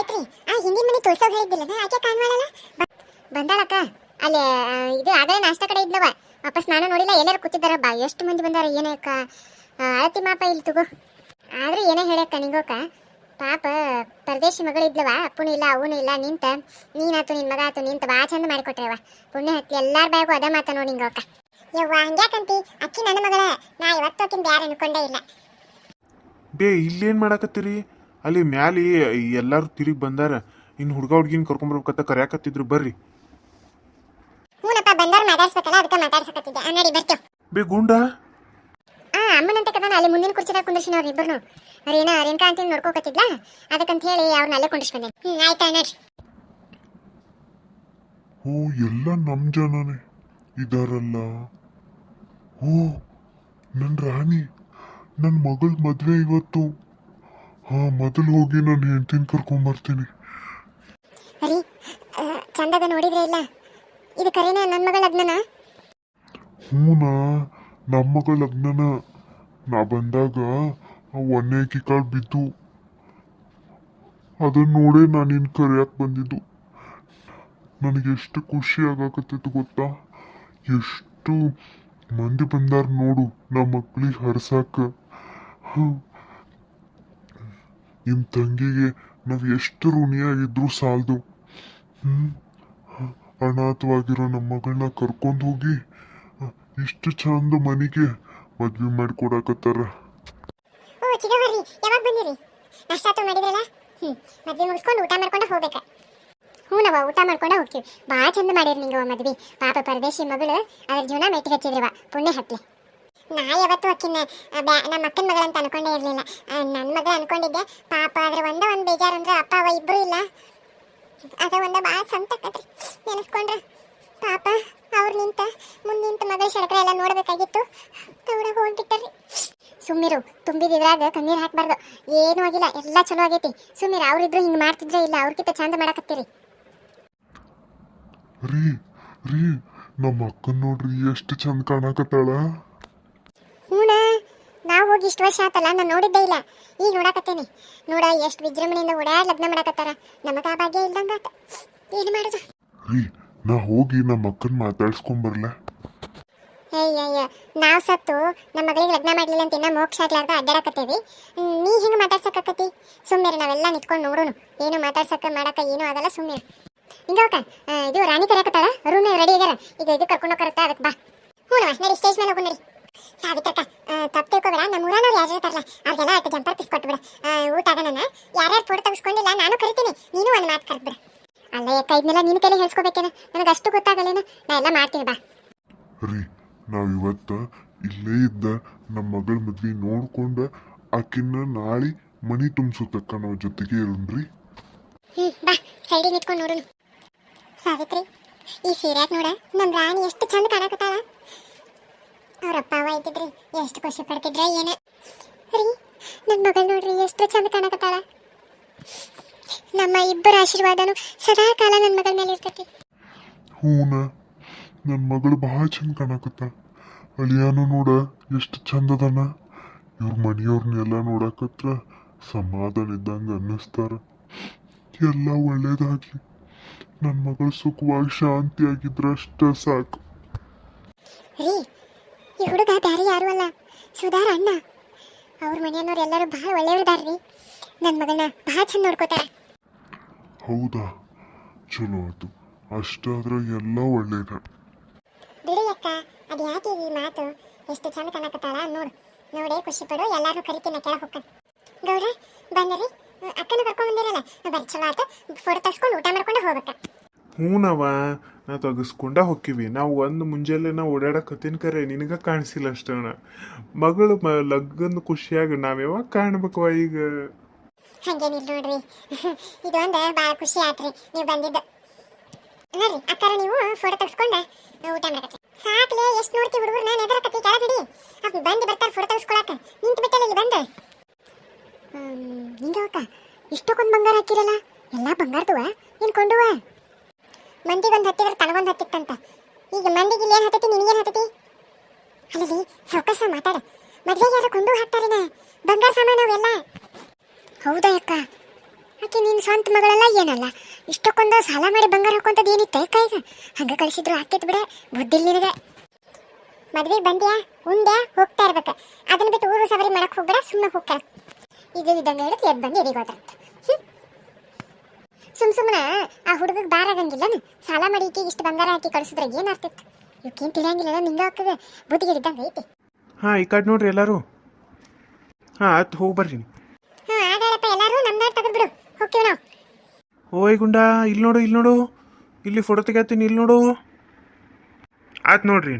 ಸಾವಿತ್ರಿ ಆ ಹಿಂದಿನ ಮನೆ ತೋರ್ಸೋಗ್ ಹೇಳಿದ್ದಿಲ್ಲ. ಆಕೆ ಕಾಣ್ವಾಳಲ್ಲ ಬಂದಾಳಕ್ಕ. ಅಲ್ಲಿ ಇದು ಆಗಲೇ ನಾಷ್ಟ ಕಡೆ ಇದ್ಲವ ವಾಪಸ್ ನಾನು ನೋಡಿಲ್ಲ, ಎಲ್ಲರೂ ಕೂತಿದ್ದಾರ. ಬಾ, ಎಷ್ಟು ಮಂದಿ ಬಂದಾರ ಏನಕ್ಕ ಅಳತಿ ಮಾಪ ಇಲ್ಲಿ ತಗೋ. ಆದ್ರೆ ಏನೇ ಹೇಳಕ್ಕ ನಿಂಗೋಕ. ಪಾಪ, ಪರದೇಶಿ ಮಗಳು ಇದ್ಲವ. ಅಪ್ಪನೂ ಇಲ್ಲ ಅವನು ಇಲ್ಲ, ನಿಂತ. ನೀನಾತು, ನಿನ್ ಮಗ ಆತು, ನಿಂತ. ಬಾ, ಚಂದ ಮಾಡಿಕೊಟ್ರವ. ಪುಣ್ಯ ಹತ್ತಿ, ಎಲ್ಲಾರ ಬ್ಯಾಗು ಅದ ಮಾತ ನೋಡಿ ನಿಂಗೋಕ. ಯವ್ವ, ಹಂಗ್ಯಾಕಂತಿ? ಅಕ್ಕಿ ನನ್ನ ಮಗಳ. ನಾ ಇವತ್ತು ಯಾರು ಅನ್ಕೊಂಡೇ ಇಲ್ಲ. ಬೇ ಇಲ್ಲೇನ್ ಮಾಡಾಕತ್ತೀರಿ? ಅಲ್ಲಿ ಮ್ಯಾಲಿ ಎಲ್ಲಾರು ತಿರುಗಿ ಬಂದಾರ. ಇನ್ನು ಹುಡುಗ ಹುಡುಗಿನ ಕರ್ಕೊಂಬರ್ಬೇಕಂತ ಕರ್ಯಾಕತ್ತಿದ್ರು. ಬರ್ರಿ. ಹ್ಞೂನಪ್ಪ ಬಂದವ್ರು ಮಾತಾಡ್ಸ್ಬೇಕಲ್ಲ ಅದಕ್ಕೆ ಮಾತಾಡ್ಸಕತ್ತಿದ್ದೆ. ಆ, ನಡಿ ಬರ್ತೇವೆ. ಬೇ ಗುಂಡ. ಆ ಅಮ್ಮನಂತ ಕದಾನ ಅಲ್ಲಿ ಮುಂದಿನ ಕುರ್ಚಿದಾಗ ಕುಂದಿರ್ಸಿನ ಅವ್ರು ಇಬ್ಬರು ಅವ್ರೇನ ರೇಣುಕಾ ಅಂತ ನೋಡ್ಕೋಕತ್ತಿದ್ಲ? ಅದಕ್ಕಂತ ಹೇಳಿ ಅವ್ರನ್ನ ಅಲ್ಲೇ ಕುಂದಿರ್ಸಿ ಬಂದೆ ಹ್ಞೂ ಆಯ್ತಾ ನಡ್ರಿ ಓ ಎಲ್ಲ ನಮ್ಮ ಜನನೇ. ಇದಾರಲ್ಲ. ಓ ನನ್ನ ರಾಣಿ ನನ್ನ ಮಗಳ ಮದ್ವೆ ಇವತ್ತು. ಹಾ ಮೊದಲು ಹೋಗಿ ನಾನು ಹೆಂಡತಿನ ಕರ್ಕೊಂಬರ್ತೀನಿ ಬರ್ತೀನಿ. ಚಂದದ ನೋಡಿದ್ರೆ ಇಲ್ಲ? ಇದು ಕರೆನೇ ನನ್ನ ಮಗಳ ಲಗ್ನನ? ಹೂನಾ ನಮ್ಮ ಮಗಳ ಲಗ್ನನ. ನಾ ಬಂದಾಗ ಒನ್ನೆಕಿ ಕಾಳು ಬಿದ್ದು ಅದನ್ನ ನೋಡೇ ನಾನು ನಿನ್ ಕರೆಯಕ್ಕೆ ಬಂದಿದ್ದು. ನನಗೆ ಎಷ್ಟು ಖುಷಿ ಆಗಾಕತ್ತಿತ್ತು ಗೊತ್ತಾ? ಎಷ್ಟು ಮಂದಿ ಬಂದಾರ ನೋಡು ನಮ್ಮ ಮಕ್ಳಿಗೆ ಹರ್ಸಾಕ. ಹ್ಮ್. ನಿಮ್ ತಂಗಿಗೆ ನಾವು ಎಷ್ಟು ಋಣಿಯಾಗಿದ್ರು ಸಾಲದು. ಹ್ಮ್? ಅನಾಥವಾಗಿರೋ ನಮ್ಮ ಮಗಳನ್ನ ಕರ್ಕೊಂಡು ಹೋಗಿ ಇಷ್ಟು ಚಂದ ಮನೆಗೆ ಮದ್ವೆ ಮುಗಿಸ್ಕೊಂಡು ಊಟ ಮಾಡ್ಕೊಂಡು ಹೂನವ ಊಟ ಮಾಡ್ಕೊಂಡೆ ಹೋಗ್ತೀವಿ. ಭಾಳ ಚಂದ ಮಾಡಿರಿ ನಿಂಗವ ಮದ್ವಿ. ಪಾಪ ಪರದೇಶಿ ಮಗಳು, ಅದ್ರ ಜೀವನ ಮೆಟ್ಟಿಗೆ ಹಚ್ಚಿದ್ರಿವ ಪುಣ್ಯ ಹತ್ಲಿ. ನಾ ಯಾವತ್ತೂ ಅಕ್ಕಿನ ಆ, ಬ್ಯಾ ನಮ್ಮ ಅಕ್ಕನ ಮಗಳ ಅಂತ ಅನ್ಕೊಂಡೇ ಇರಲಿಲ್ಲ. ನನ್ನ ಮಗಳು ಅನ್ಕೊಂಡಿದ್ದೆ ಪಾಪ ಆದ್ರೆ ಒಂದ ಒಂದು ಬೇಜಾರು ಅಂದ್ರೆ ಅಪ್ಪ ಅವ ಇಬ್ರು ಇಲ್ಲ. ಅದ ಒಂದ ಭಾಳ ಸಂತಕತ್ರಿ ನೆನೆಸ್ಕೊಂಡ್ರೆ ಪಾಪ ಅವ್ರು ನಿಂತ ಮುಂದೆ ನಿಂತ ಮಗಳ ಸಡಕ್ರ ಎಲ್ಲ ನೋಡಬೇಕಾಗಿತ್ತು. ಅವ್ರ ಹೋಗ್ಬಿಟ್ಟರಿ ಸುಮ್ಮಿರು ತುಂಬಿದಿದ್ರಾಗ ಕಣ್ಣೀರ್ ಹಾಕ್ಬಾರ್ದು. ಏನೂ ಆಗಿಲ್ಲ ಎಲ್ಲ ಚಲೋ ಆಗೈತಿ. ಸುಮ್ಮಿರು ಅವ್ರಿದ್ರು ಹಿಂಗೆ ಮಾಡ್ತಿದ್ರೆ ಇಲ್ಲ ಅವ್ರಕಿಂತ ಚಂದ ಮಾಡಕತ್ತೀರಿ. ರೀ ರೀ ನಮ್ಮ ಅಕ್ಕ ನೋಡ್ರಿ ಎಷ್ಟು ಚಂದ ಕಾಣಕತ್ತಾಳ. ಹೋಗಿ ಇಷ್ಟು ವರ್ಷ ಆತಲ್ಲ ನಾನು ನೋಡಿದ್ದೇ ಇಲ್ಲ. ಈಗ ನೋಡಾಕತ್ತೇನೆ. ನೋಡ ಎಷ್ಟು ವಿಜೃಂಭಣೆಯಿಂದ ಓಡಾಡ್ ಲಗ್ನ ಮಾಡಾಕತ್ತಾರ. ನಮಗ ಆ ಭಾಗ್ಯ ಇಲ್ದಂಗ ಏನು ಮಾಡುದು? ರೀ ನಾ ಹೋಗಿ ನಮ್ಮ ಅಕ್ಕನ್ ಮಾತಾಡ್ಸ್ಕೊಂಬರ್ಲ ಅಯ್ಯಯ್ಯ ನಾವು ಸತ್ತು ನಮ್ಮ ಮಗಳಿಗೆ ಲಗ್ನ ಮಾಡ್ಲಿಲ್ಲ ಅಂತ ಇನ್ನ ಮೋಕ್ಷ ಆಗ್ಲಾರ್ದ ಅಡ್ಡಾಡಕತ್ತೇವಿ. ನೀ ಹಿಂಗೆ ಮಾತಾಡ್ಸಕತ್ತಿ ಸುಮ್ಮನೆ ನಾವೆಲ್ಲ ನಿಂತ್ಕೊಂಡು ನೋಡೋಣ ಏನು ಮಾತಾಡ್ಸಕ್ಕ ಮಾಡಕ ಏನೂ ಆಗಲ್ಲ ಸುಮ್ಮನೆ ಹಿಂಗವಕ ಇದು ರಾಣಿ ಕರೆಯಕತ್ತಾರ ಅರುಣ್ ರೆಡಿ ಆಗ್ಯಾರ ಈಗ ಇದು ಕರ್ಕೊಂಡು ಹೋಗರತ್ತ ಅದಕ್ಕೆ ಬಾ. ಹ್ಞೂ ನಡಿ ಸ್ಟೇಜ್ ಮೇಲೆ ಹೋಗು ನಡಿ. ಸಾವಿತ್ರಕ್ಕ ತಪ್ಪು ತಿಳ್ಕೊಬೇಡ. ನಮ್ಮ ಊರನವ್ರು ಯಾರು ಇರ್ತಾರಲ್ಲ ಅವ್ರಿಗೆಲ್ಲ ಅಷ್ಟು ಜಂಪರ್ ಪಿಸ್ಕೊಟ್ಬಿಡ ಊಟ ಆಗನ ಯಾರ್ಯಾರು ಫೋಟೋ ತೆಗೆಸ್ಕೊಂಡಿಲ್ಲ ನಾನು ಕರಿತೀನಿ. ನೀನು ಒಂದು ಮಾತು ಕರೆದ್ಬಿಡ. ಅಲ್ಲ ಯಾಕ ಇದನ್ನೆಲ್ಲ ನಿನ್ನ ಕೈಲಿ ಹೇಳ್ಸ್ಕೊಬೇಕೇನ? ನನಗೆ ಅಷ್ಟು ಗೊತ್ತಾಗಲ್ಲೇನ? ನಾ ಎಲ್ಲ ಮಾಡ್ತೀನಿ ಬಾ. ರೀ ನಾವು ಇವತ್ತು ಇಲ್ಲೇ ಇದ್ದ ನಮ್ಮ ಮಗಳ ಮದ್ವೆ ನೋಡ್ಕೊಂಡು ಆಕಿನ್ನ ನಾಳೆ ಮನಿ ತುಂಬಿಸುತ್ತಕ್ಕ ನಾವು ಜೊತೆಗೆ ಇರೋಣ್ರಿ ಹ್ಞೂ ಬಾ. ಸೈಡಿಗೆ ನಿಂತ್ಕೊಂಡು ನೋಡೋಣ. ಸಾವಿತ್ರಿ ಈ ಸೀರ್ಯಾಕ್ ನೋಡ ನಮ್ಮ ರಾಣಿ ಎಷ್ಟು ಚಂದ ಕಾಣಕತ್ತಾಳ. ಅವ್ರ ಅಪ್ಪ ಇದ್ದಿದ್ರಿ ಎಷ್ಟು ಖುಷಿ ಪಡ್ತಿದ್ರ ಏನ. ರೀ ನನ್ನ ಮಗಳು ನೋಡ್ರಿ ಎಷ್ಟು ಚಂದ ಕಾಣಕತ್ತಾಳ. ನಮ್ಮ ಇಬ್ಬರ ಆಶೀರ್ವಾದನು ಸದಾ ಕಾಲ ನನ್ನ ಮಗಳ ಮೇಲೆ ಇರ್ತೈತಿ. ಹೂನ ನನ್ನ ಮಗಳು ಭಾಳ ಚಂದ ಕಾಣಕತ್ತ. ಅಳಿಯಾನು ನೋಡ ಎಷ್ಟು ಚಂದದನ. ಇವ್ರ ಮನೆಯವ್ರನ್ನೆಲ್ಲ ನೋಡಕತ್ರ ಸಮಾಧಾನ ಇದ್ದಂಗೆ ಅನ್ನಿಸ್ತಾರ. ಎಲ್ಲ ಒಳ್ಳೇದಾಗ್ಲಿ. ನನ್ನ ಮಗಳು ಸುಖವಾಗಿ ಶಾಂತಿಯಾಗಿದ್ರ ಅಷ್ಟ ಸಾಕು. ರೀ ಈ ಹುಡುಗ ಬ್ಯಾರೆ ಯಾರು ಅಲ್ಲ. ಸುಧಾರ ಅಣ್ಣ. ಅವ್ರ ಮನೆಯವ್ರು ಎಲ್ಲರೂ ಭಾಳ ಒಳ್ಳೆಯವ್ರದಾರ್ರಿ ನನ್ನ ಮಗಳನ್ನ ಭಾಳ ಚಂದ ನೋಡ್ಕೋತಾರೆ. ಹೌದಾ? ಚಲೋ ಆಯ್ತು. ಅಷ್ಟಾದ್ರೆ ಎಲ್ಲ ಒಳ್ಳೇದ. ಬಿಡಿ ಅಕ್ಕ ಅದು ಯಾಕೆ ಈ ಮಾತು? ಎಷ್ಟು ಚಂದ ಕಾಣಕತ್ತಾಳ ನೋಡು. ನೋಡೇ ಖುಷಿ ಪಡು ಎಲ್ಲಾರು ಕರಿತೀನಿ ಕೆಳ ಹೋಗ್ಕ ಗೌರ ಬಂದ್ರಿ. ಅಕ್ಕನ ಕರ್ಕೊಂಡ್ ಬಂದಿರಲ್ಲ. ಬರ್ರಿ ಚಲೋ ಆಯ್ತು. ಫೋಟೋ ತಗ್ಸ್ಕೊಂಡು ಊಟ ಮಾಡ್ಕೊಂಡು ಹೋಗ್ಬೇಕ. ಹ್ಞೂನವ ನಾ ತೆಗಿಸ್ಕೊಂಡ ಹೊಕ್ಕಿವಿ. ನಾವು ಒಂದು ಮುಂಜಾನೆ ನಾವು ಓಡಾಡಕತ್ತೀನಿ ಕರೆ, ನಿನಗ ಕಾಣಿಸಿಲ್ಲ ಅಷ್ಟಣ ಮಗಳು ಮ ಖುಷಿಯಾಗಿ ಖುಷಿಯಾಗ ನಾವ್ ಯಾವಾಗ ಕಾಣ್ಬೇಕವ ಈಗ? ಹಂಗೇನಿಲ್ಲ ನೋಡ್ರಿ. ಇದೊಂದು ಭಾಳ ಖುಷಿ ಆತ್ರಿ. ನೀವು ಬಂದಿದ್ದು. ನೋಡ್ರಿ, ಅಕ್ಕಾರ ನೀವು ಫೋಟೋ ತಗ್ಸ್ಕೊಂಡ? ಊಟ ಮಾಡಕತ್ತೆ ಸಾಕ್ಲೆ ಎಷ್ಟು ನೋಡ್ತಿ ಹುಡುಗರು, ನಾನು ಎದರಕತ್ತಿ ಕೆಳಗಡಿ. ಅವ್ ಬಂದು ಬರ್ತಾರೆ ಫೋಟೋ ತಗ್ಸ್ಕೊಳಕ. ನಿಂತು ಬಿಟ್ಟಲ್ಲ ಇಲ್ಲಿ ಬಂದು. ಹಿಂಗವಕ್ಕ ಇಷ್ಟಕ್ಕೊಂದು ಬಂಗಾರ ಹಾಕಿರಲ್ಲ? ಎಲ್ಲ ಬಂಗಾರದವ? ಏನು ಕೊಂಡುವ? ಮಂದಿಗೊಂದು ಹತ್ತಿದ್ರೆ ತನಗೊಂದು ಹತ್ತಿತ್ತಂತ. ಈಗ ಮಂದಿಗೆ ಇಲ್ಲಿ ಏನು ಹತ್ತತಿ, ನಿನಗೇನು ಹತ್ತತಿ? ಅಲ್ಲಿ ಸಾವಕಾಶ ಮಾತಾಡ. ಮದ್ವೆಗೆ ಯಾರು ಕೊಂಡು ಹಾಕ್ತಾರೇನ ಬಂಗಾರ ಸಾಮಾನು ಅವೆಲ್ಲ? ಹೌದಾ ಅಕ್ಕ? ಆಕೆ ನಿನ್ನ ಸ್ವಂತ ಮಗಳಲ್ಲ, ಏನಲ್ಲ? ಇಷ್ಟಕ್ಕೊಂದು ಸಾಲ ಮಾಡಿ ಬಂಗಾರ ಹಾಕೊಂತದ್ದು ಏನಿತ್ತು ಕೈಗೆ ಹಂಗೆ ಕಳಿಸಿದ್ರು ಹಾಕಿತ್ ಬಿಡ, ಬುದ್ಧಿ ನಿನಗೆ. ಮದ್ವೆ ಬಂದ್ಯಾ? ಉಂಡ್ಯಾ? ಹೋಗ್ತಾ ಇರ್ಬೇಕು. ಅದನ್ನ ಬಿಟ್ಟು ಊರು ಸವರಿ ಮಾಡಕ್ಕೆ ಹೋಗ್ಬೇಡ ಸುಮ್ಮನೆ ಹೋಗ್ತಾರೆ ಇದು ಇದ್ದಂಗೆ ಹೇಳಿದ್ರೆ ಎದ್ದು ಬಂದು ಎದಿಗೆ ಹೋದ್ರ ಸುಮ್ ಸುಮ್ಮನೆ ಆ ಹುಡುಗಗೆ ಬಾರ ಆಗಂಗಿಲ್ಲ ಸಾಲ ಮಾಡಿ ಈಕೆಗೆ ಇಷ್ಟು ಬಂಗಾರ ಹಾಕಿ ಕಳಿಸಿದ್ರೆ ಏನು ಆಗ್ತಿತ್ತು ಇವಕ್ಕೇನು ತಿಳಿಯಂಗಿಲ್ಲ ನಿಂಗೆ ಹಾಕದ ಬುದ್ಧಿಗೆ ಇದ್ದಂಗೆ ಐತಿ. ಹಾಂ ಈ ಕಡೆ ನೋಡ್ರಿ ಎಲ್ಲರೂ. ಹಾಂ ಆಯ್ತು ಹೋಗಿ ಬರ್ರಿ ಹ್ಞೂ ಆಗಾಡಪ್ಪ ಎಲ್ಲರೂ ನಮ್ದಾಡ್ ತೆಗೆದು ಬಿಡು. ಹೋಗ್ತೀವಿ ನಾವು. ಓಯ್ ಗುಂಡ ಇಲ್ಲಿ ನೋಡು ಇಲ್ಲಿ ನೋಡು. ಇಲ್ಲಿ ಫೋಟೋ ತೆಗಿತೀನಿ ಇಲ್ಲಿ ನೋಡು. ಆಯ್ತು ನೋಡ್ರಿ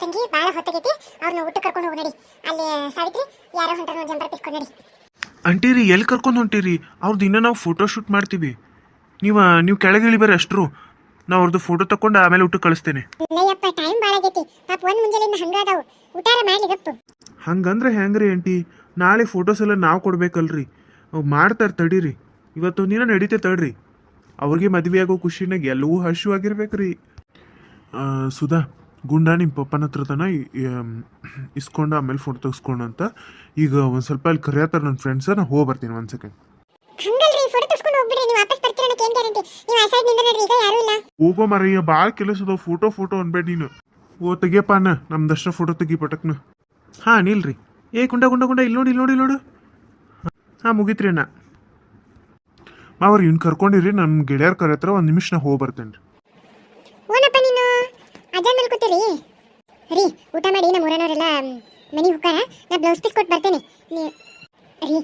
ತಂಗಿ ಭಾಳ ಹೊತ್ತಾಗೈತಿ. ಅವ್ರನ್ನ ಊಟ ಕರ್ಕೊಂಡು ಹೋಗಿ ನಡಿ. ಅಲ್ಲಿ ಸಾವಿತ್ರಿ ಯಾರೋ ಹೊಂಟಾರ ನೋಡಿ ಜಂಬರ್ ಪಿಸ್ಕೊಂಡು ನಡಿ. ಅಂಟೀರಿ ಎಲ್ಲಿ ಕರ್ಕೊಂಡು ಹೊಂಟೀರಿ? ಅವ್ರದ್ದು ಇನ್ನೂ ನಾವು ಫೋಟೋ ಶೂಟ್ ಮಾಡ್ತೀವಿ. ನೀವು ನೀವು ಕೆಳಗೆ ಇಳಿ ಅಷ್ಟರು. ನಾ ನಾವು ಅವ್ರದ್ದು ಫೋಟೋ ತಕೊಂಡು ಆಮೇಲೆ ಊಟಕ್ಕೆ ಕಳಿಸ್ತೇನೆ. ಇಲ್ಲಯ್ಯಪ್ಪ ಟೈಮ್ ಭಾಳ ಆಗೈತಿ. ಪಾಪ ಒಂದು ಮುಂಜಾನೆಯಿಂದ ಹಂಗಾದವು ಊಟಾರ ಮಾಡ್ಲಿ ಗಪ್ಪು. ಹಂಗಂದ್ರೆ ಹೆಂಗ್ರಿ ಆಂಟಿ? ನಾಳೆ ಫೋಟೋಸ್ ಎಲ್ಲ ನಾವು ಕೊಡ್ಬೇಕಲ್ರಿ. ಅವ್ ಮಾಡ್ತಾರೆ ತಡೀರಿ. ಇವತ್ತು ನೀನು ನಡೀತೆ ತಡ್ರಿ. ಅವ್ರಿಗೆ ಮದುವೆ ಆಗೋ ಖುಷಿನಾಗ ಎಲ್ಲವೂ ಹಶುವಾಗಿರ್ಬೇಕ್ರಿ ಆ, ಸುಧಾ ಗುಂಡ ನಿಮ್ಮ ಪಪ್ಪನ ಹತ್ರ ತನ ಇಸ್ಕೊಂಡು ಆಮೇಲೆ ಫೋಟೋ ತೆಗೆಸ್ಕೊಂಡು ಅಂತ ಈಗ ಒಂದು ಸ್ವಲ್ಪ ಅಲ್ಲಿ ಕರೆಯತ್ತಾರೆ ನನ್ನ ಫ್ರೆಂಡ್ಸ ನಾ ಹೋಗಿ ಬರ್ತೀನಿ ಒಂದು ಸೆಕೆಂಡ್ ಹಂಗಲ್ರಿ ಫೋಟೋ ಹೋಗೋ ಮರಯ್ಯ ಭಾಳ ಕೆಲಸ ಅದಾವ ಫೋಟೋ ಫೋಟೋ ಅನ್ಬೇಡ ನೀನು. ಓ ತೆಗಿಯಪ್ಪ ಅನ್ನ ನಮ್ದಷ್ಟ ಫೋಟೋ ತೆಗಿ ಪಟಕ್ನ. ಹಾಂ ನಿಲ್ರಿ. ಏ ಕುಂಡ ಗುಂಡ ಗುಂಡ ಇಲ್ಲಿ ನೋಡಿ ಇಲ್ಲಿ ನೋಡಿ ನೋಡು. ಹಾಂ ಮುಗೀತ್ರಿ ಅಣ್ಣ. ಮಾವ್ರಿ ಇವ್ನು ಕರ್ಕೊಂಡಿರಿ ನಮ್ಮ ಗೆಳೆಯರ್ ಕರೆ ಹತ್ರ ಒಂದು ನಿಮಿಷ ನಾ ಹೋಗಿ ಬರ್ತೇನೆ ರೀ ಓನಪ್ಪ ನೀನು. ಅಜ್ಜನ ಮೇಲೆ ಕೂತಿರಿ. ರೀ ಊಟ ಮಾಡಿ ನಮ್ಮ ಊರನವರೆಲ್ಲ ಮನೆಗೆ ಹೋಗಾರ ನಾ ಬ್ಲೌಸ್ ಪೀಸ್ ಕೊಟ್ಟು ಬರ್ತೇನೆ. ರೀ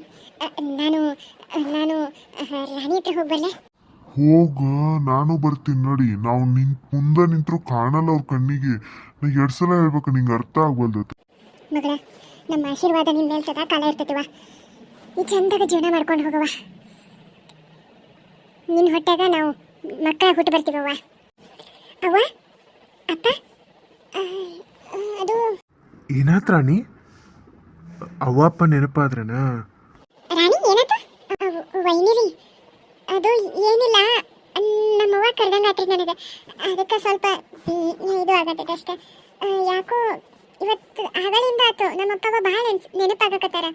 ನಾನು ನಾನು ಅ, ರಾಣಿ ಹತ್ರ ಹೋಗಿ ಬರಲೇ. ಹೋಗ ನಾನು ಬರ್ತೀನಿ ನೋಡಿ. ನಾವು ನಿನ್ ಮುಂದೆ ನಿಂತರೂ ಕಾಣಲ್ಲ ಅವ್ರ ಕಣ್ಣಿಗೆ. ನಾ ಎರಡು ಸಲ ಹೇಳ್ಬೇಕು ನಿಂಗೆ ಅರ್ಥ ಆಗ್ಬಲ್ದತ್ತು ಮಗಳ ನಮ್ಮ ಆಶೀರ್ವಾದ ನಿಮ್ಮ ಮೇಲೆ ಸದಾ ಕಾಲ ಇರ್ತೈತಿವ ಈ ಚಂದಾಗ ಜೀವನ ಮಾಡ್ಕೊಂಡು ಹೋಗವ ನಿನ್ನ ಹೊಟ್ಟಾಗ ನಾವು ಮಕ್ಕಳ ಹುಟ್ಟು ಬರ್ತೀವವ್ವ. ಅವ್ವ ಅಪ್ಪ ಅದು ಏನಾತ್ ರಾಣಿ? ಅವ್ವಪ್ಪ ನೆನಪಾದ್ರನಾ? ರಾಣಿ ವೈನಿರಿ ಅದು ಏನಿಲ್ಲ. ನಮ್ಮವ್ವ ಕರ್ದಂಗೆ ಆತ್ರಿ ನನಗೆ. ಅದಕ್ಕೆ ಸ್ವಲ್ಪ ಇದು ಆಗತ್ತೆ ಅಷ್ಟೇ. ಯಾಕೋ ಇವತ್ತು ಆಗಲಿಂದ ಆತು. ನಮ್ಮಪ್ಪವ ನೆನ್ಸ್ ನೆನಪಾಗಕತ್ತಾರ.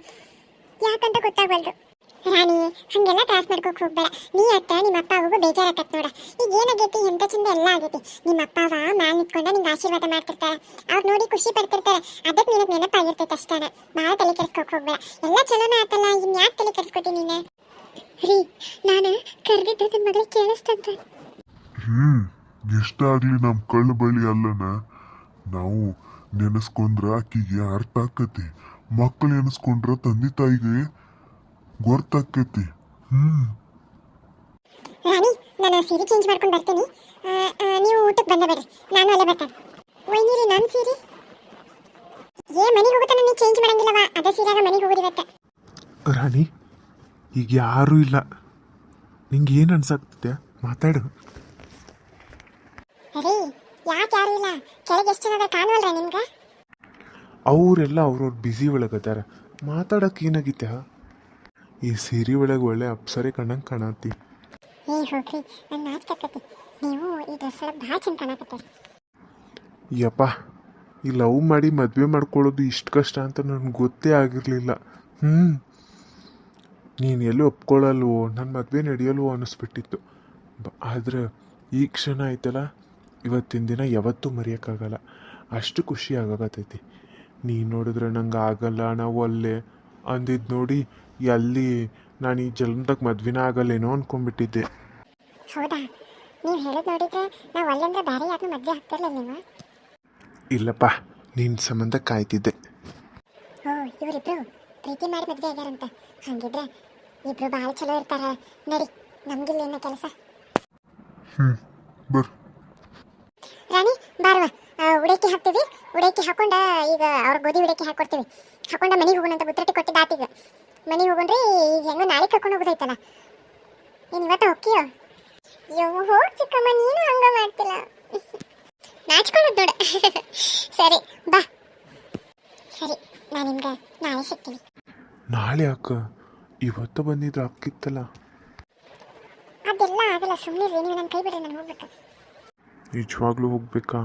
ಯಾಕಂತ ಗೊತ್ತಾಗಬಲ್ದು ರಾಣಿ, ಹಂಗೆಲ್ಲ ತ್ರಾಸ ಮಾಡ್ಕೋಕ್ ಹೋಗ್ಬೇಡ. ನೀ ಅತ್ತ ನಿಮ್ಮ ಅಪ್ಪ ಅವಾಗ ನೋಡ. ಈಗ ಏನಾಗೈತಿ? ಎಂತ ಚಂದ ಎಲ್ಲ ಆಗೈತಿ. ನಿಮ್ಮ ಅಪ್ಪವ ಮ್ಯಾಲ್ ನಿಂತ್ಕೊಂಡ ನಿಂಗೆ ಆಶೀರ್ವಾದ ಮಾಡ್ತಿರ್ತಾರೆ. ಅವ್ರು ನೋಡಿ ಖುಷಿ ಪಡ್ತಿರ್ತಾರೆ. ಅದಕ್ಕೆ ನಿನಗೆ ನೆನಪಾಗಿರ್ತೈತೆ ಅಷ್ಟೇನ. ಭಾಳ ತಲೆ ಕೆಡಿಸ್ಕೋಕ್ ಹೋಗ್ಬೇಡ. ಎಲ್ಲ ಚಲೋನೇ ಆತಲ್ಲ. ಇನ್ ಯಾಕೆ ತಲೆ ರೀ ಕರೆದಿದ್ದು ನನ್ನ ಮಗಳಿಗೆ ಕೇಳಿಸ್ತಂತ. ಹ್ಮ್ ಎಷ್ಟಾಗ್ಲಿ ನಮ್ ಕಳ್ಳ ಬಳಿ ಅಲ್ಲನ. ನಾವು ನೆನೆಸ್ಕೊಂಡ್ರ ಆಕಿಗೆ ಅರ್ಥ ಆಕತಿ. ಮಕ್ಕಳು ನೆನೆಸ್ಕೊಂಡ್ರ ತಂದೆ ತಾಯಿಗೆ ಗೊತ್ತಾಕತಿ ಹ್ಮ್. ರಾಣಿ ನಾನು ಸೀರೆ ಚೇಂಜ್ ಮಾಡ್ಕೊಂಡು ಬರ್ತೀನಿ. ನೀವು ಊಟಕ್ಕೆ ಬಂದ ಬರ್ರಿ. ನಾನು ಅಲ್ಲೇ ಬರ್ತೇನೆ ಒಯ್ನೀರಿ ನನ್ನ ಸೀರೆ? ಏ ಮನೆಗೆ ಹೋಗುತ್ತಾನೆ ನೀ ಚೇಂಜ್ ಮಾಡಂಗಿಲ್ಲವಾ? ಅದೇ ಸೀರೆಗ ಮನೆಗೆ ಹೋಗೋದಿವತ್ತೆ ರಾಣಿ ಈಗ ಯಾರೂ ಇಲ್ಲ. ನಿಂಗೆ ಏನು ಅನ್ಸಾಕ್ತಿದೆ ಮಾತಾಡು. ರೀ ಯಾಕೆ ಯಾರು ಇಲ್ಲ? ಕೆಳಗೆ ಎಷ್ಟು ಜನ ಅದಾರ ನಿಮ್ಗೆ? ಅವರೆಲ್ಲ ಅವ್ರವ್ರ ಬ್ಯುಸಿ ಒಳಗದಾರ ಮಾತಾಡಕ್ಕೆ ಏನಾಗಿತ್ತ ಈ ಸೀರೆ ಒಳಗೆ ಒಳ್ಳೆ ಅಪ್ಸರೆ ಕಣ್ಣಂಗೆ ಕಾಣತಿ ಏ ಹೋಗ್ರಿ ನನ್ನ ನಾಚ್ಕತ್ತೈತಿ ನೀವು ಈ ಡ್ರೆಸ್ ಒಳಗೆ ಭಾಳ ಚಂದ ಕಾಣಕತ್ತೀರಿ. ಯಪ್ಪ ಈ ಲವ್ ಮಾಡಿ ಮದುವೆ ಮಾಡ್ಕೊಳ್ಳೋದು ಇಷ್ಟು ಕಷ್ಟ ಅಂತ ನನಗೆ ಗೊತ್ತೇ ಆಗಿರಲಿಲ್ಲ. ಹ್ಞೂ ನೀನು ಎಲ್ಲೂ ಒಪ್ಕೊಳ್ಳಲ್ವೋ? ನನ್ನ ಮದುವೆ ನಡೆಯಲ್ವೋ ಅನ್ನಿಸ್ಬಿಟ್ಟಿತ್ತು. ಬ ಆದ್ರೆ ಈ ಕ್ಷಣ ಐತಲ್ಲ ಇವತ್ತಿನ ದಿನ ಯಾವತ್ತೂ ಮರೆಯೋಕ್ಕಾಗಲ್ಲ. ಅಷ್ಟು ಖುಷಿ ಆಗಾಕತ್ತೈತಿ. ನೀನು ನೋಡಿದ್ರೆ ನಂಗೆ ಆಗಲ್ಲ ನಾವು ಅಲ್ಲೇ. ಅಂದಿದ್ದು ನೋಡಿ ಅಲ್ಲಿ ನಾನು ಈ ಜನ್ಮದಾಗ ಮದ್ವಿನ ಆಗಲ್ಲೇನೋ ಅನ್ಕೊಂಡ್ಬಿಟ್ಟಿದ್ದೆ. ಹೌದಾ? ನೀವು ಹೇಳೋದು ನೋಡಿದ್ರೆ ನಾವು ಅಲ್ಲಂದ್ರೆ ಬೇರೆ ಯಾರನ್ನೂ ಮದುವೆ ಆಗ್ತಿರ್ಲಿಲ್ಲ ನೀವು ಇಲ್ಲಪ್ಪ ನಿನ್ನ ಸಂಬಂಧ ಕಾಯ್ತಿದ್ದೆ. ಓ ಇವರಿಬ್ರು ಪ್ರೀತಿ ಮಾಡಿ ಮದುವೆ ಆಗ್ಯಾರಂತ. ಹಂಗಿದ್ರೆ ಇಬ್ರು ಭಾಳ ಚಲೋ ಇರ್ತಾರೆ. ನಡಿ ನಮ್ಗಿಲ್ಲ ಏನೋ ಕೆಲಸ. ಹ್ಮ್ ಬರ್. ರಾಣಿ ಬಾರ್ವ. ಉಡೇಕಿ ಹಾಕ್ತೀವಿ. ಉಡೇಕಿ ಹಾಕೊಂಡ ಈಗ ಅವ್ರ ಗೋಧಿ ಉಡೇಕಿ ಹಾಕೊಡ್ತೀವಿ. ಹಾಕೊಂಡ ಮನೆಗೆ ಹೋಗೋಣ ಅಂತ ಬುತ್ತಟ್ಟಿ ಕೊಟ್ಟಿದ್ದ ಆತೀಗ ಮನೆಗೆ ಹೋಗೋಣ್ರಿ ಈಗ ಹೆಂಗೋ ನಾಳೆ ಕರ್ಕೊಂಡು ಹೋಗೋದೈತಲ್ಲ. ಏನು ಇವತ್ತು ಹೋಗ್ತೀಯೋ? ಯೋ ಹೋ ಚಿಕ್ಕಮ್ಮ ನೀನು ಹಂಗ ಮಾಡ್ತಿಲ್ಲ. ನಾಚ್ಕೊಳ್ಳೋದು ನೋಡ. ಸರಿ ಬಾ. ಸರಿ ನಾನು ನಿಮ್ಗೆ ನಾಳೆ ಸಿಗ್ತೀನಿ. ನಾಳೆ ಅಕ್ಕ ಇವತ್ತು ಬಂದಿದ್ರು ಅಕ್ಕಿತ್ತಲ್ಲ ಅದೆಲ್ಲ ಆಗಲ್ಲ ಸುಮ್ಮನೆ ನೀವು ನನ್ನ ಕೈ ಬಿಡ್ರಿ ನಾನು ಹೋಗ್ಬೇಕು? ನಿಜವಾಗ್ಲೂ ಹೋಗ್ಬೇಕಾ?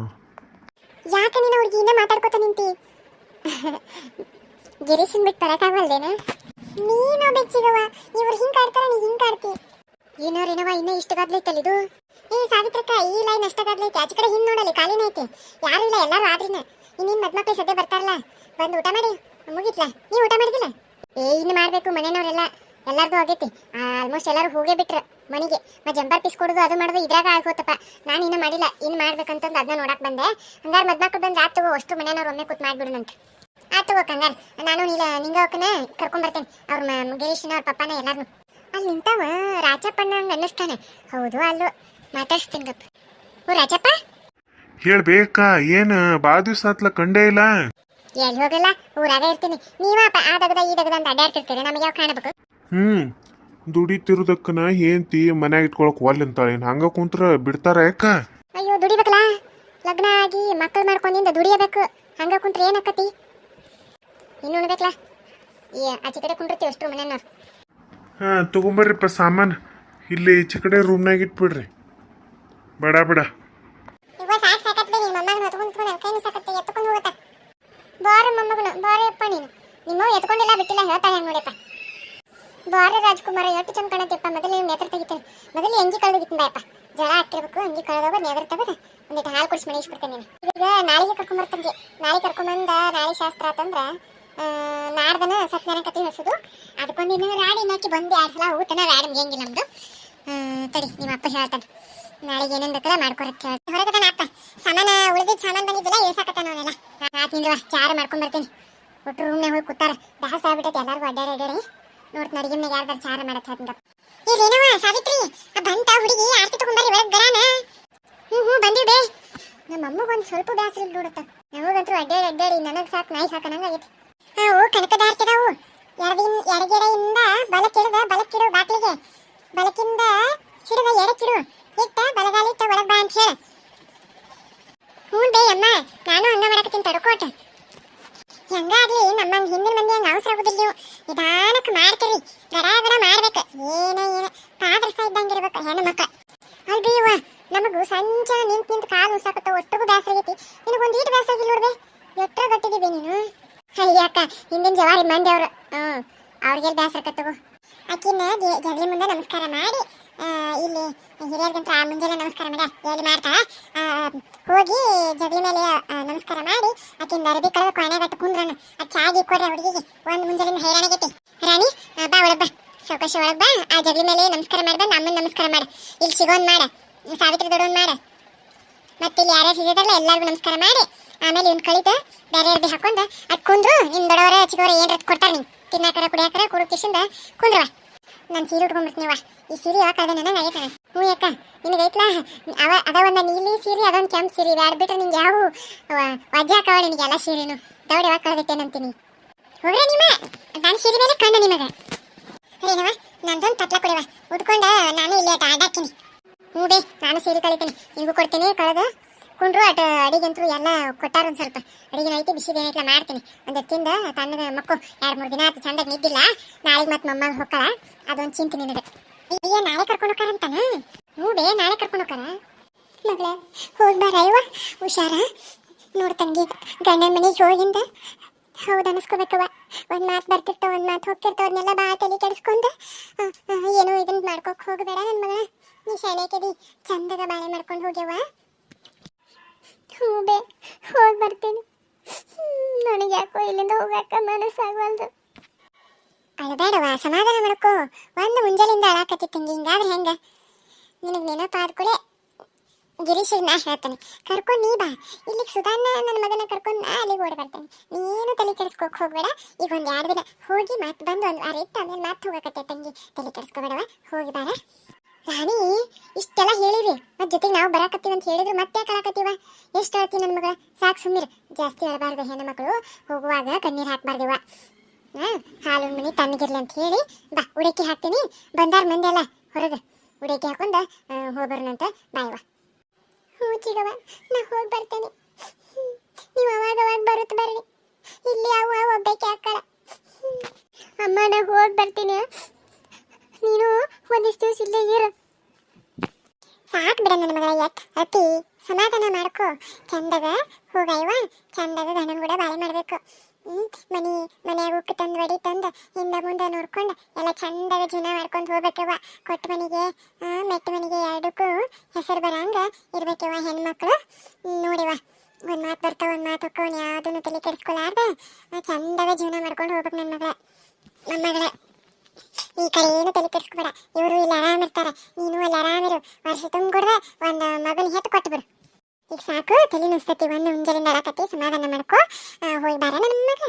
ಯಾಕೆ ನೀನು ಅವ್ರಿಗೆ ಇನ್ನೂ ಮಾತಾಡ್ಕೋತಾ ನಿಂತಿ? ಗಿರೀಶನ್ ಬಿಟ್ಟು ಬರೋಕ್ಕಾಗಲ್ದೇನೆ ನೀನು ಬೆಚ್ಚಿಗವ ಇವ್ರು ಹಿಂಗೆ ಆಡ್ತಾರೆ ನೀ ಹಿಂಗೆ ಆಡ್ತಿ ಏನೋ ರೇನವ ಇನ್ನೂ ಇಷ್ಟು ಗದ್ಲೈತಲ್ಲ ಇದು? ಏ ಸಾವಿತ್ರಕ್ಕ ಈ ಲೈನ್ ಅಷ್ಟ ಗದ್ಲೈತಿ ಆಚೆ ಕಡೆ ಹಿಂದೆ ನೋಡಲಿ ಖಾಲಿನ ಐತಿ. ಯಾರು ಇಲ್ಲ ಎಲ್ಲರೂ ಆದ್ರಿನ. ನಿಮ್ಮ ಮದ್ಮಕ್ಳು ಸದ್ಯ ಬರ್ತಾರಲ್ಲ? ಬಂದು ಊಟ ಮಾಡಿ ಮುಗಿತ್ಲ? ನೀ ಊಟ ಮಾಡಿದಿಲ್ಲ? ಏ ಮಾಡಬೇಕು, ಮನೆಯವ್ರೆಲ್ಲ. ಎಲ್ಲಾರ್ದು ಆಗೈತಿ. ಆಲ್ಮೋಸ್ಟ್ ಎಲ್ಲರೂ ಹೋಗೇ ಬಿಟ್ರು ಮನೆಗೆ. ಮತ್ತು ಜಂಬರ್ ಪೀಸ್ ಕೊಡೋದು ಅದು ಮಾಡೋದು ಇದ್ರಾಗ ಆಗೋತಪ್ಪ. ನಾನು ಇನ್ನೂ ಮಾಡಿಲ್ಲ. ಇನ್ನು ಮಾಡ್ಬೇಕಂತಂದು ಅದನ್ನ ನೋಡಕ್ಕೆ ಬಂದೆ. ಹಂಗಾರೆ ಮದ್ಮಕ್ಳು ಬಂದು, ಆತು ಅಷ್ಟು ಮನೆಯವ್ರು ಒಮ್ಮೆ ಕೂತ್ ಮಾಡ್ಬಿಡುನಂತ ಆತು ಹೋಗ್ ಹಂಗಾರೆ ನಾನು ನೀಲ ನಿಂಗ ಹೋಗನ ಕರ್ಕೊಂಬರ್ತೇನೆ. ಅವ್ರ ಗಿರೀಶನ, ಅವ್ರ ಪಪ್ಪನ ಎಲ್ಲರೂ ಅಲ್ಲಿ ನಿಂತವ ರಾಜಪ್ಪಣ್ಣ ಹಂಗೆ ಅನ್ನಿಸ್ತಾನೆ. ಹೌದು, ಅಲ್ಲೂ. ಮಾತಾಡ್ಸ್ತೀನಿ ಓ, ರಾಜಪ್ಪ? ಹೇಳ್ಬೇಕಾ, ಏನು ಭಾಳ ದಿವಸ ಕಂಡೇ ಇಲ್ಲ? ಎಲ್ಲಿ ಹೋಗಲ್ಲ? ಊರಾಗ ಇರ್ತೀನಿ. ನೀವಪ್ಪ ಆ ದಗದ ಈ ದಗದ ಅಂತ ಅಡ್ಡಾಡ್ತಿರ್ತೀರಿ? ನಮಗೆ ಯಾವ ಕಾಣಬೇಕು? ಹ್ಮ್. ದುಡಿತಿರೋದಕ್ಕನ ಹೆಂಡತಿ ಮನ್ಯಾಗ ಇಟ್ಕೊಳಕ್ ಒಲ್ಲೆ ಅಂತಾಳೆ. ಹಂಗ ಕುಂತ್ರ ಬಿಡ್ತಾರ ಯಾಕ? ಅಯ್ಯೋ ದುಡಿಬೇಕಲ್ಲ? ಲಗ್ನ ಆಗಿ ಮಕ್ಕಳು ಮಾಡ್ಕೊಂಡಿಂದ ದುಡಿಯಬೇಕು. ಹಂಗ ಕುಂತ್ರೆ ಏನಾಕತಿ ಇನ್ನು ಉಣ್ಬೇಕಲ್ಲ? ಈ ಆಚೆ ಕಡೆ ಕುಂಡಿರ್ತೀವಿ ಅಷ್ಟು ಮನೆಯವ್ರು. ಹಾ ತಗೊಂಬರ್ರಿಪ್ಪ ಸಾಮಾನ್. ಇಲ್ಲಿ ಈಚೆ ಕಡೆ ರೂಮ್ನಾಗ ಇಟ್ಬಿಡ್ರಿ. ಬಡ ಬಡ. ಇವ ಸಾಕ್. ನಿಮ್ಮ ಎತ್ಕೊಂಡಿಲ್ಲ ಬಿಟ್ಟಿಲ್ಲ ಹೇಳ್ತಾ ಹೆಂಗ್ ನೋಡಪ್ಪ. ಬಾರ ರಾಜ್ಕುಮಾರ ಎಷ್ಟು ಚಂದ ಕಾಣತ್ತೆಪ್ಪ ಮೊದಲು ನೀವು ನೇತ್ರ ತೆಗಿತೇನೆ. ಮೊದಲು ಎಂಜಿ ಕಳೆದಿತ್ತು ಬಾಯಪ್ಪ. ಜಳ ಹಾಕಿರ್ಬೇಕು ಅಂಗಿ ಕಳೆದೋಗ ನೇದ್ರ ತೆಗೆದು ಒಂದಿಟ್ಟು ಹಾಲು ಕುಡಿಸಿ ಮನೆಗಿಸ್ಬಿಡ್ತೇನೆ ನೀನು. ಈಗ ನಾಳೆಗೆ ಕರ್ಕೊಂಬರ್ತಂಗೆ ನಾಳೆ ಕರ್ಕೊಂಬಂದ ನಾಳೆ ಶಾಸ್ತ್ರ ಆತಂದ್ರೆ ನಾಡ್ದನ ಸತ್ಯನಾರಾಯಣ ಕತೆ ಹೇಳ್ಸೋದು. ಅದಕ್ಕೊಂದಿನ ರಾಡಿ ಹಾಕಿ ಬಂದು. ಎರಡು ಸಲ ಹೋಗುತ್ತಾನೆ ರಾಡಿ ಹೇಗಿಲ್ಲ ನಮ್ದು. ಆ, ತಡಿ ನಿಮ್ಮ ಅಪ್ಪ ಹೇಳ್ತಾನೆ. ನಾಳೆಗೆ ಏನೇನು ಬೇಕಲ್ಲ ಮಾಡ್ಕೊರತ್ತೆ ಹೊರಗದ ಅಪ್ಪ. ಸಾಮಾನ ಉಳಿದಿದ್ದ ಸಾಮಾನು ಬಂದಿದ್ದಿಲ್ಲ ಏಸಾಕತ್ತಾನ ಅವನೆಲ್ಲ. ಆ ತಿಂದ್ವ ಚಾರು ಮಾಡ್ಕೊಂಡ್ ಬರ್ತೀನಿ. ಒಟ್ಟು ರೂಮ್ನಾಗ ಹೋಗಿ ಕೂತಾರ. ದಾಸ ಆಗ್ಬಿಟ್ಟೈತೆ ಎಲ್ಲಾರ್ಗು ಅಡ್ಡಾಡಿ ಅಡ್ಡಾಡಿ. ನೋಡ್ತೀನಿ ಅಡಿಗೆ ಮನೆಗೆ ಯಾರ್ದಾರು ಚಾರ ಮಾಡತ್ತೆ ಹಂಗ ಇಲ್ಲೇನವ ಸಾವಿತ್ರಿ, ಆ ಬಂತ ಹುಡುಗಿ ಆರ್ತಿ ತಗೊಂಬರ್ರಿ ಒಳಗ್ ಬರಾನ. ಹ್ಞೂ ಹ್ಞೂ ಬೇ. ನಮ್ಮ ಅಮ್ಮಗೊಂದು ಸ್ವಲ್ಪ ಬ್ಯಾಸರಿ ನೋಡುತ್ತ. ನಮಗಂತೂ ಅಡ್ಡಾಡಿ ಅಡ್ಡಾಡಿ ನನಗೆ ಸಾಕು ನಾಯಿ ಸಾಕನಂಗಾಗೈತಿ. ಅವು ಕನಕದ ಆರ್ತಿದಾವು ಎಡದಿನ್ ಎಡಗೆರೆಯಿಂದ ಬಲಕ್ಕಿಡದ, ಬಲಕ್ಕಿಡು ಬಾಕ್ಲಿಗೆ. ಬಲಕಿಂದ ಹಿಡಿದ ಎಡಕ್ಕಿಡು. ಇಟ್ಟ ಬಲಗಾಲಿಟ್ಟ ಒಳಗ್ ಬಾ ಅಂತ ಹೇಳ. ಹ್ಞೂ ಬೇ ಅಮ್ಮ, ನಾನು ಹಂಗ ಮಾಡಕತ್ತೀನಿ ತಡ್ಕೋಟ. ಹೆಂಗಾಗ್ಲಿ ನಮ್ಮಂಗ್ ಹಿಂದಿನ ಮಂದಿ ಹಂಗ ಅವಸರ ಆಗುದಿಲ್ಲ ನೀವು. ನಿಧಾನಕ್ಕೆ ಮಾಡ್ತೀರಿ. ಗಡ ಗಡ ಮಾಡ್ಬೇಕು. ಏನ ಏನ. ಪಾದ್ರಸ ಇದ್ದಂಗಿರ್ಬೇಕು ಹೆಣ್ಣು ಮಕ್ಕ ಅಲ್ರಿ ಇವ ನಮಗೂ ಸಂಜೆ ನಿಂತ ನಿಂತ ಕಾಲು ಉಸಾಕತ್ತ ಒಟ್ಟಿಗೂ ಬ್ಯಾಸರ ಆಗೈತಿ. ನಿನಗೊಂದು ಈಟು ಬ್ಯಾಸರ ಆಗಿಲ್ಲ ನೋಡ್ಬೆ ಎಟ್ರ ಗಟ್ಟಿದ್ದೀವಿ ನೀನು? ಅಯ್ಯಕ್ಕ ಹಿಂದಿನ ಜವಾರಿ ಮಂದಿ ಅವ್ರು. ಹ್ಞೂ ಅವ್ರಿಗೆಲ್ಲ ಬ್ಯಾಸರ ಕತ್ತಗೋ ಆಕಿನ ಜಗಲಿ ಮುಂದೆ ನಮಸ್ಕಾರ ಮಾಡಿ. ಇಲ್ಲಿ ಹಿರಿಯರ್ಗಂತ ಮುಂಜಾನೆ ನಮಸ್ಕಾರ ಮಾಡಿ ಎಲ್ಲಿ ಮಾಡ್ತಾ? ಹೋಗಿ ಜಗಲಿ ಮೇಲೆ ನಮಸ್ಕಾರ ಮಾಡಿ ಆಕಿನ ಅರಬಿ ಕಳೆದ ಕೊನೆಗಟ್ಟು ಕುಂದ್ರಣ. ಅದು ಚಾಗಿ ಕೊಡ್ರಿ ಹುಡುಗಿಗೆ, ಒಂದು ಮುಂಜಾನೆ ಹೈರಾಣಾಗೈತಿ ರಾಣಿ ಬಾ ಒಳಗ್ ಬಾ. ಸಾವಕಾಶ ಬಾ. ಆ ಜಗಲಿ ಮೇಲೆ ನಮಸ್ಕಾರ ಮಾಡಿ ಬಂದು ಅಮ್ಮನ ನಮಸ್ಕಾರ ಮಾಡ. ಇಲ್ಲಿ ಸಿಗೋನ್ ಮಾಡ. ಸಾವಿತ್ರಿ ದೊಡ್ಡ ಮಾಡ. ಮತ್ತೆ ಇಲ್ಲಿ ಯಾರ್ಯಾರು ಸಿಗೋದಲ್ಲ ಎಲ್ಲರಿಗೂ ನಮಸ್ಕಾರ ಮಾಡಿ. ಆಮೇಲೆ ಇವ್ನ ಕಳಿತ, ಬೇರೆ ಅರ್ಬಿ ಹಾಕೊಂಡು, ಅದು ಕುಂದ್ರು. ನಿಮ್ ದೊಡ್ಡವರ, ಚಿಕ್ಕವರ ಏನ್ರ ಕೊಡ್ತಾರೆ ನೀನು? ತಿನ್ನಾಕರ, ಕುಡಿಯಾಕರ ಕುಡು ಕಿಶಿಂದ ಕುಂದ್ರವ ನಾನು ಸೀರೆ ಉಟ್ಕೊಂಡ್ಬಿಡ್ತೀನಿವ ಈ ಸೀರೆ ಯಾಕೆ ನನಗೆ ಆಗೈತೆ ಹ್ಞೂ ಯಾಕ ನಿನಗೆ ಐತ್ಲಾ? ಅವ, ಅದ ಒಂದು ನೀಲಿ ಸೀರೆ ಅದೊಂದು ಕೆಂಪು ಸೀರೆ ಬ್ಯಾಡ್ ಬಿಟ್ರೆ ನಿಂಗೆ ಯಾವ ವಜ್ಜೆ ಹಾಕವ ನಿನಗೆ ಎಲ್ಲ ಸೀರೆನು? ದೌಡ್ ಯಾವಾಗ ಕಳೆದೈತೆ ಅಂತೀನಿ ಹೋಗ್ರೆ ನಿಮ್ಮ. ನಾನು ಸೀರೆ ಮೇಲೆ ಕಣ್ಣು ನಿಮಗೆ. ಏನವ ನಂದೊಂದು ತಟ್ಲ ಕೊಡಿವ ಉಟ್ಕೊಂಡ ನಾನು ಇಲ್ಲಿ ಆಟ ಆಡಾಕಿನಿ ಹ್ಞೂ ಬೇ, ನಾನು ಸೀರೆ ಕಳಿತೀನಿ. ನಿಮಗೂ ಕೊಡ್ತೀನಿ, ಕಳೆದ. ಕುಂಡ್ರು, ಅಟ ಅಡಿಗಂತೂ ಎಲ್ಲ ಕೊಟ್ಟಾರ ಒಂದು ಸ್ವಲ್ಪ. ಅಡಿಗೆ ಐತಿ ಬಿಸಿದ ಏನೈತ್ಲ ಮಾಡ್ತೀನಿ. ಒಂದು ತಿಂದ ತಣ್ಣಗ ಮಕ್ಕು, ಎರಡು ಮೂರು ದಿನ ಆಯ್ತು ಚಂದಾಗಿ ನಿದ್ದಿಲ್ಲ. ನಾಳೆಗೆ ಮತ್ತೆ ಮಮ್ಮ ಹೊಕ್ಕಳ. ಅದೊಂದು ಚಿಂತೆ ನಿನಗೆ. ಅಯ್ಯ, ನಾಳೆ ಕರ್ಕೊಂಡು ಹೋಗ್ತಾರಂತಾನ ಹ್ಞೂ ಬೇ, ನಾಳೆ ಕರ್ಕೊಂಡು ಹೋಗ್ಕಾರ ಮಗಳ, ಹೋಗಿ ಬಾರ ಅಯ್ಯವ ಹುಷಾರ. ನೋಡು ತಂಗಿ, ಗಂಡನ ಮನೆಗೆ ಹೋಗಿಂದ. ಹೌದು ಅನಿಸ್ಕೋಬೇಕವ ಒಂದು ಮಾತು ಬರ್ತಿರ್ತಾವ, ಒಂದು ಮಾತು ಹೋಗ್ತಿರ್ತಾವ. ಅದನ್ನೆಲ್ಲ ಬಾ ತಲೆ ಕೆಡಿಸ್ಕೊಂಡು. ಏನೋ ಇದನ್ನ ಮಾಡ್ಕೋಕ್ ಹೋಗಬೇಡ ನನ್ನ ಮಗಳ. ನೀ ಶಾಲೆಕೆದಿ ಚಂದದ ಬಾಳೆ ಮಾಡ್ಕೊಂಡು ಹೋಗ್ಯವ ಹ್ಞೂ ಬೇ, ಹೋಗಿ ಬರ್ತೀನಿ. ನನಗೆ ಯಾಕೋ ಇಲ್ಲಿಂದ ಹೋಗಕ್ಕ ಮನಸ್ಸಾಗವಲ್ದು. ಅಳಬೇಡವ ಸಮಾಧಾನ ಮಾಡ್ಕೋ. ಒಂದು ಮುಂಜಾನೆಯಿಂದ ಅಳಾಕತ್ತಿತ್ತಂಗೆ ಹಿಂಗಾದ್ರೆ ಹೆಂಗ? ನಿನಗೆ ನೆನಪಾದ್ಕೊಳೆ ಗಿರೀಶ್ ನಾ ಹೇಳ್ತೇನೆ. ಕರ್ಕೊಂಡು ನೀ ಬಾ. ಇಲ್ಲಿಗೆ ಸುಧಾನ ನನ್ನ ಮಗನ ಕರ್ಕೊಂಡು ನಾ ಅಲ್ಲಿಗೆ ಓಡಿ ಬರ್ತೇನೆ. ನೀನು ತಲೆ ಕೆಡಿಸ್ಕೋಕ್ ಹೋಗ್ಬೇಡ. ಈಗ ಒಂದು ಎರಡು ದಿನ ಹೋಗಿ ಮತ್ತೆ ಬಂದು ಒಂದು ವಾರ ಇತ್ತು ಆಮೇಲೆ ಮತ್ತೆ ಹೋಗಕತ್ತೆ ತಂಗಿ. ತಲೆ ಕೆಡಿಸ್ಕೋಬೇಡವ ಹೋಗಿ ಬಾರ. ರಾಣಿ ಇಷ್ಟೆಲ್ಲ ಹೇಳಿರಿ. ಮತ್ತೆ ಜೊತೆಗೆ ನಾವು ಬರಾಕತ್ತೀವಿ ಅಂತ ಹೇಳಿದ್ರು ಮತ್ತೆ ಕಳಕತ್ತೀವ? ಎಷ್ಟು ಹೇಳ್ತೀನಿ ನನ್ನ ಮಗಳ? ಸಾಕು ಸುಮ್ಮೀರ್ ಜಾಸ್ತಿ ಹೇಳಬಾರ್ದು ಹೆಣ್ಣು ಮಕ್ಕಳು ಹೋಗುವಾಗ ಕಣ್ಣೀರು ಹಾಕ್ಬಾರ್ದಿವ ಹಾ, ಹಾಲು ಮನಿ ತಣ್ಣಗಿರ್ಲಿ ಅಂತ ಹೇಳಿ ಬಾ, ಉಡಕ್ಕೆ ಹಾಕ್ತೀನಿ. ಬಂದಾರ ಮಂದಿ ಅಲ್ಲ, ಹೊರಗೆ. ಉಡಕ್ಕೆ ಹಾಕೊಂಡು ಹೋಗ್ಬರ್ನಂತ ಬಾಯವ ಹ್ಞೂ ಚಿಗವ ನಾ ಹೋಗಿ ಬರ್ತೇನೆ. ನೀವು ಅವಾಗ ಅವಾಗ ಬರುತ್ತೆ ಬರ್ರಿ. ಇಲ್ಲಿ ಅವ ಒಬ್ಬಕ್ಕೆ ಹಾಕಳ ಅಮ್ಮ, ನಾ ಹೋಗಿ ಬರ್ತೀನಿ. ನೀನು ಒಂದಿಷ್ಟು ದಿವಸ ಇಲ್ಲೇ ಇರು. ಸಾಕು ಬಿಡ ನನ್ನ ಮಗಳ, ಯಾಕೆ? ಅತಿ, ಸಮಾಧಾನ ಮಾಡ್ಕೊ. ಚಂದಗ ಹೋಗಯ್ವ ಚಂದಗ ಗಂಡನ ಕೂಡ ಬಾಳೆ ಮಾಡಬೇಕು. ಮನಿ ಮನ್ಯಾಗ ಉಕ್ಕು ತಂದು ಒಡಿ ತಂದು ಹಿಂದೆ ಮುಂದೆ ನೋಡ್ಕೊಂಡು ಎಲ್ಲ ಚಂದಾಗ ಜೀವನ ಮಾಡ್ಕೊಂಡು ಹೋಗ್ಬೇಕವ್ವ. ಕೊಟ್ಟ ಮನೆಗೆ ಮೆಟ್ಟ ಮನೆಗೆ ಎರಡಕ್ಕೂ ಹೆಸರು ಬರಂಗ ಇರ್ಬೇಕವ್ವ ಹೆಣ್ಮಕ್ಳು. ನೋಡಿವ ಒಂದು ಮಾತು ಬರ್ತಾವ, ಒಂದು ಮಾತು ಹೋಕ್ಕವ ಯಾವುದನ್ನು ತಲೆ ಕೆಡಿಸ್ಕೊಲಾರ್ದ ಚಂದಾಗ ಜೀವನ ಮಾಡ್ಕೊಂಡು ಹೋಗ್ಬೇಕು ನನ್ನ ಮಗಳ. ನಮ್ಮ ಮಗಳ. ಈ ಕಡೆ ಏನು ತಲೆ ಕೆಡಿಸ್ಕೊಬೇಡ. ಇವರು ಇಲ್ಲಿ ಆರಾಮ್ ಇರ್ತಾರೆ. ನೀನು ಅಲ್ಲಿ ಆರಾಮಿರು ವರ್ಷ ತುಂಬಿಡ್ದೆ ಒಂದು ಮಗನ ಹೆತ್ತು ಕೊಟ್ಟು ಬಿಡು ಈಗ ಸಾಕು, ತಲೆ ನುಸ್ತತಿ ಒಂದು ಮುಂಜಾನೆ ಅಳಕತ್ತಿ, ಸಮಾಧಾನ ಮಾಡ್ಕೊ. ಹೋಗಿ ಬಾರ ನಮ್ಮ ಮಗ.